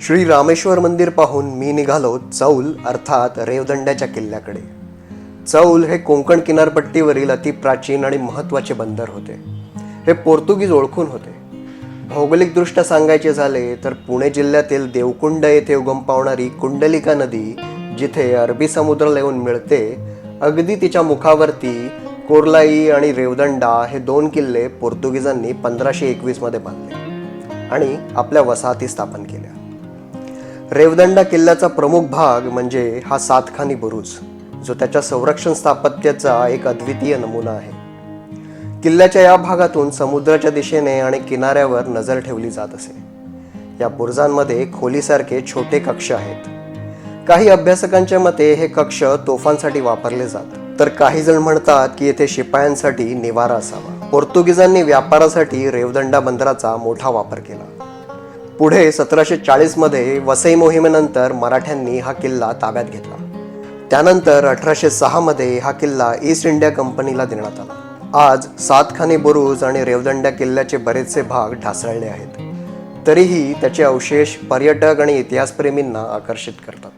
श्री रामेश्वर मंदिर पाहून मी निघालो चौल अर्थात रेवदंड्याच्या किल्ल्याकडे. चौल हे कोकण किनारपट्टीवरील अतिप्राचीन आणि महत्त्वाचे बंदर होते. हे पोर्तुगीज ओळखून होते. भौगोलिकदृष्ट्या सांगायचे झाले तर पुणे जिल्ह्यातील देवकुंड येथे उगम पावणारी कुंडलिका नदी जिथे अरबी समुद्राला येऊन मिळते अगदी तिच्या मुखावरती कोर्लाई आणि रेवदंडा हे दोन किल्ले पोर्तुगीजांनी पंधराशे एकवीसमध्ये बांधले आणि आपल्या वसाहती स्थापन केल्या. रेवदंडा किल्ल्याचा प्रमुख भाग म्हणजे हा सातखानी बुरुज जो त्याच्या संरक्षण स्थापत्याचा एक अद्वितीय नमुना आहे. किल्ल्याच्या या भागातून समुद्राच्या दिशेने आणि किनाऱ्यावर नजर ठेवली जात असे. या बुरुजांमध्ये खोलीसारखे छोटे कक्ष आहेत. काही अभ्यासकांच्या मते हे कक्ष तोफांसाठी वापरले जात तर काही जण म्हणतात की येथे शिपायांसाठी निवारा असावा. पोर्तुगीजांनी व्यापारासाठी रेवदंडा बंदराचा मोठा वापर केला. पुढे सतराशे चाळीसमध्ये वसई मोहिमेनंतर मराठ्यांनी हा किल्ला ताब्यात घेतला. त्यानंतर अठराशे सहामध्ये हा किल्ला ईस्ट इंडिया कंपनीला देण्यात आला. आज सातखानी बुरुज आणि रेवदंड्या किल्ल्याचे बरेचसे भाग ढासळले आहेत. तरीही त्याचे अवशेष पर्यटक आणि इतिहासप्रेमींना आकर्षित करतात.